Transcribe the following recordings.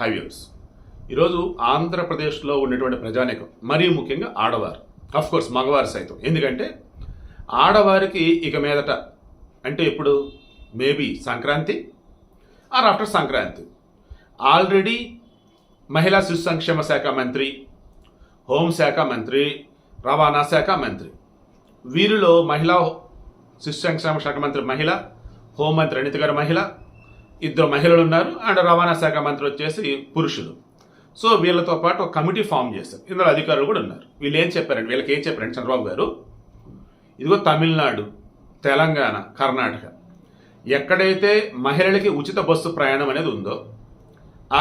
Highways. ఈరోజు ఆంధ్రప్రదేశ్లో ఉన్నటువంటి ప్రజానికం మరీ ముఖ్యంగా ఆడవారు. కోర్స్ మగవారు సైతం. ఎందుకంటే ఆడవారికి ఇక మీదట అంటే ఇప్పుడు maybe Sankranti or after Sankranti. Already మహిళా శిశు సంక్షేమ శాఖ మంత్రి హోంశాఖ మంత్రి రవాణా శాఖ మంత్రి. వీరిలో మహిళా శిశు సంక్షేమ శాఖ మంత్రి మహిళ హోంమంత్రి అనిత గారు మహిళ ఇద్దరు మహిళలు ఉన్నారు అండ్ రవాణా శాఖ మంత్రి వచ్చేసి పురుషులు. సో వీళ్ళతో పాటు ఒక కమిటీ ఫామ్ చేశారు. ఇందులో అధికారులు కూడా ఉన్నారు. వీళ్ళు ఏం చెప్పారండి వీళ్ళకి ఏం చెప్పారండి చంద్రబాబు గారు ఇదిగో తమిళనాడు తెలంగాణ కర్ణాటక. ఎక్కడైతే మహిళలకి ఉచిత బస్సు ప్రయాణం అనేది ఉందో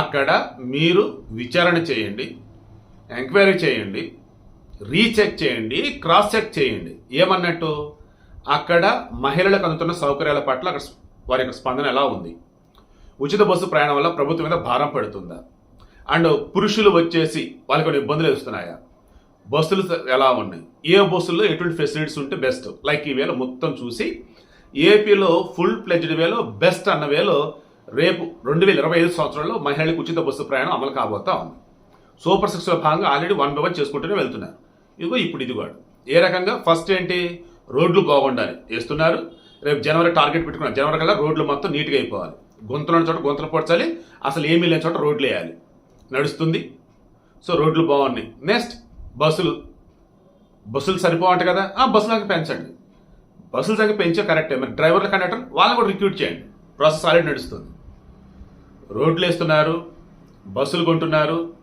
అక్కడ మీరు విచారణ చేయండి ఎంక్వైరీ చేయండి రీచెక్ చేయండి క్రాస్ చెక్ చేయండి. ఏమన్నట్టు? అక్కడ మహిళలకు అందుతున్న సౌకర్యాల పట్ల అక్కడ వారి యొక్క స్పందన ఎలా ఉంది? ఉచిత బస్సు ప్రయాణం వల్ల ప్రభుత్వం మీద భారం పడుతుందా? అండ్ పురుషులు వచ్చేసి వాళ్ళకి కొన్ని ఇబ్బందులు వస్తున్నాయా బస్సులు ఎలా ఉన్నాయి? ఏ బస్సుల్లో ఎటువంటి ఫెసిలిటీస్ ఉంటే బెస్ట్? లైక్ ఈ వేళ మొత్తం చూసి ఏపీలో ఫుల్ ప్లెజ్డ్ వేలో బెస్ట్ అన్న వేలో రేపు రెండు వేల ఇరవై ఐదు సంవత్సరంలో మహిళలకు ఉచిత బస్సు ప్రయాణం అమలు కాబోతా ఉంది. సూపర్ సిక్స్లో భాగంగా ఆల్రెడీ వన్ బై వన్ చేసుకుంటూనే వెళ్తున్నారు. ఇదిగో ఇప్పుడు ఇది కూడా. ఏ రకంగా? ఫస్ట్ ఏంటి? రోడ్లు బాగుండాలి. వేస్తున్నారు. రేపు జనవరి టార్గెట్ పెట్టుకున్నారు. జనవరి కల్లా రోడ్లు మొత్తం నీట్గా అయిపోవాలి. గుంతలు చోట గుంతలు పొడ్చాలి. అసలు ఏమీ లేని చోట రోడ్లు వేయాలి. నడుస్తుంది. సో రోడ్లు బాగున్నాయి. నెక్స్ట్ బస్సులు. బస్సులు సరిపోవంట కదా? ఆ బస్సులకు పెంచండి. బస్సుల సంఖ్య పెంచే కరెక్టే. మరి డ్రైవర్ల కండక్టర్ వాళ్ళని కూడా రిక్రూట్ చేయండి. ప్రాసెస్ ఆల్రెడీ నడుస్తుంది. రోడ్లు వేస్తున్నారు. బస్సులు కొంటున్నారు.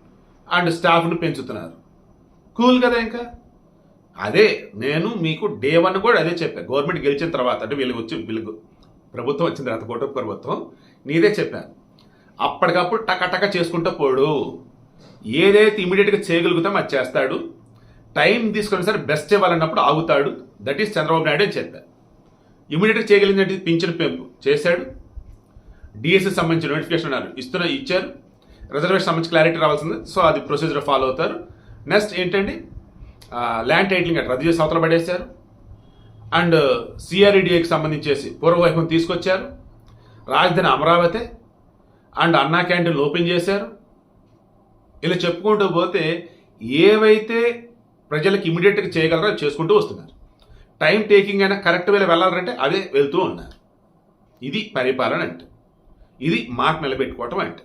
అండ్ స్టాఫ్ను పెంచుతున్నారు. కూల్ కదా ఇంకా? అదే నేను మీకు డే వన్ కూడా అదే చెప్పాను గవర్నమెంట్ గెలిచిన తర్వాత అంటే వీళ్ళకి వచ్చి వీళ్ళకి ప్రభుత్వం వచ్చిన తర్వాత కూటమి ప్రభుత్వం నీదే చెప్పాను అప్పటికప్పుడు టకటక చేసుకుంటూ పోడు. ఏదైతే ఇమీడియట్గా చేయగలుగుతామో అది చేస్తాడు. టైం తీసుకొని సరే బెస్ట్ ఇవ్వాలన్నప్పుడు ఆగుతాడు. దట్ ఈస్ చంద్రబాబు నాయుడు అని చెప్పాను ఇమీడియట్గా చేయగలిగినట్టు పింఛన్ పెంపు చేశాడు. డిఎస్సి సంబంధించిన నోటిఫికేషన్ అన్నారు ఇస్తున్న ఇచ్చారు. రిజర్వేషన్ సంబంధించి క్లారిటీ రావాల్సింది. సో అది ప్రొసీజర్ ఫాలో అవుతారు. నెక్స్ట్ ఏంటండి? ల్యాండ్ టైటిలింగ్ అట్ రద్దు చేసి అవతల పడేశారు. అండ్ సిఆర్ఈడిఏకి సంబంధించేసి పూర్వవైభవం తీసుకొచ్చారు. రాజధాని అమరావతి అండ్ అన్నా క్యాంటీన్లు ఓపెన్ చేశారు. ఇలా చెప్పుకుంటూ పోతే ఏవైతే ప్రజలకు ఇమీడియట్గా చేయగలరో చేసుకుంటూ వస్తున్నారు. టైం టేకింగ్ అయినా కరెక్ట్ వేలో వెళ్ళాలంటే అదే వెళ్తూ ఉన్నారు. ఇది పరిపాలన అంటే. ఇది మాట నిలబెట్టుకోవటం అంటే.